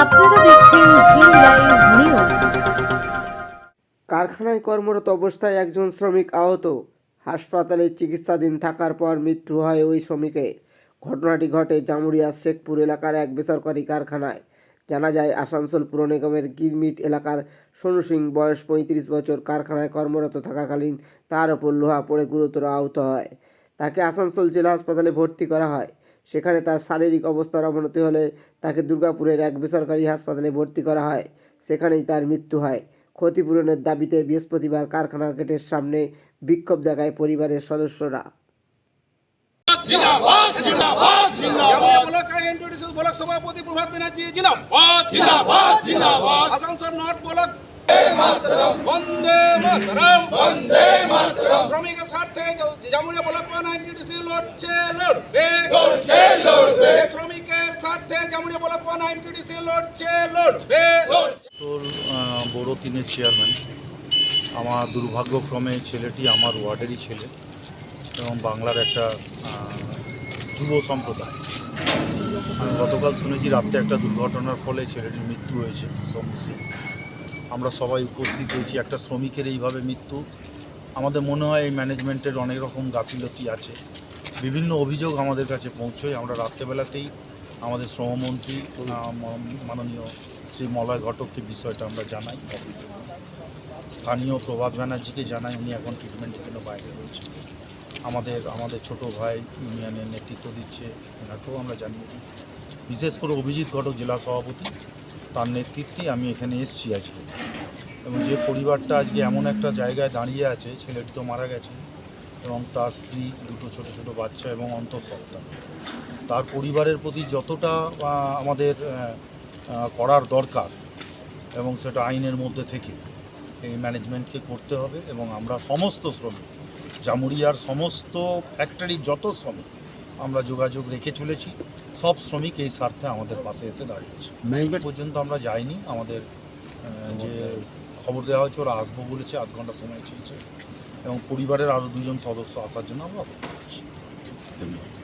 আপনারা দেখছেন জি live news কারখানায় কর্মরত অবস্থায় একজন শ্রমিক আহত। হাসপাতালে চিকিৎসাধীন থাকার পর মৃত্যু হয় ওই শ্রমিকের ঘটনাটি ঘটে জামুরিয়া শেখপুর এলাকার এক বেসরকারি কারখানায়। জানা যায়, আসানসোল পুর নিগমের গিরমিট এলাকার সোনু সিং বয়স পঁয়ত্রিশ বছর, কারখানায় কর্মরত থাকাকালীন তার ওপর লোহা পড়ে গুরুতর আহত হয়। তাকে আসানসোল জেলা হাসপাতালে ভর্তি করা হয়। সেখানে তার শারীরিক অবস্থার অবনতি হলে তাকে দুর্গাপুরের এক বেসরকারি হাসপাতালে ভর্তি করা হয়। সেখানেই তার মৃত্যু হয়। ক্ষতিপূরণের দাবিতে বৃহস্পতিবার কারখানার গেটের সামনে বিক্ষোভ দেখায় পরিবারের সদস্যরা। ব্লক সভাপতি প্রভাত ব্যানার্জি জিন্দাবাদ। জিন্দাবাদ জিন্দাবাদ। Asansol north block Bande Mataram. Jamuria block one INTDC লড়ছে লড়বে। লড়ছে লড়বে। শ্রমিকের স্বার্থে জামুরিয়া ব্লক ওয়ান আইএনটিডিসি লড়ছে লড়বে। তোর বড় তিনের চেয়ারম্যান আমার দুর্ভাগ্যক্রমে ছেলেটি আমার ওয়ার্ডেরই ছেলে এবং বাংলার একটা যুব সম্প্রদায়। আমি গতকাল শুনেছি রাত্রে একটা দুর্ঘটনার ফলে ছেলেটির মৃত্যু হয়েছে সোমু সিং আমরা সবাই উপস্থিত হয়েছি একটা শ্রমিকের এইভাবে মৃত্যু আমাদের মনে হয় এই ম্যানেজমেন্টের অনেক রকম গাফিলতি আছে। বিভিন্ন অভিযোগ আমাদের কাছে পৌঁছয়। আমরা রাত্রেবেলাতেই আমাদের শ্রমমন্ত্রী মাননীয় শ্রী মলয় ঘটককে বিষয়টা আমরা জানাই। স্থানীয় প্রভাত ব্যানার্জিকে জানাই, উনি এখন ট্রিটমেন্টের জন্য বাইরে রয়েছে আমাদের আমাদের ছোট ভাই ইউনিয়নের নেতৃত্ব দিচ্ছে, ওনাকেও আমরা জানিয়ে দিই। বিশেষ করে অভিজিৎ ঘটক জেলা সভাপতি, তার নেতৃত্বে আমি এখানে এসেছি আজকে। এবং যে পরিবারটা আজকে এমন একটা জায়গায় দাঁড়িয়ে আছে ছেলেটি তো মারা গেছে এবং তার স্ত্রী দুটো ছোট ছোট বাচ্চা এবং অন্তঃসত্ত্বা। তার পরিবারের প্রতি যতটা আমাদের করার দরকার এবং সেটা আইনের মধ্যে থেকে এই ম্যানেজমেন্টকে করতে হবে এবং আমরা সমস্ত শ্রমিক জামুরিয়ার সমস্ত ফ্যাক্টরির যত শ্রমিক আমরা যোগাযোগ রেখে চলেছি। সব শ্রমিক এই স্বার্থে আমাদের পাশে এসে দাঁড়িয়েছে। ম্যানেজমেন্ট পর্যন্ত আমরা যাইনি আমাদের যে খবর দেওয়া হয়েছে, ওরা আসব বলেছে, আধ ঘণ্টা সময় চেয়েছে। এবং পরিবারের আরও দুজন সদস্য আসার জন্য আমরা অপেক্ষা করছি। ধন্যবাদ।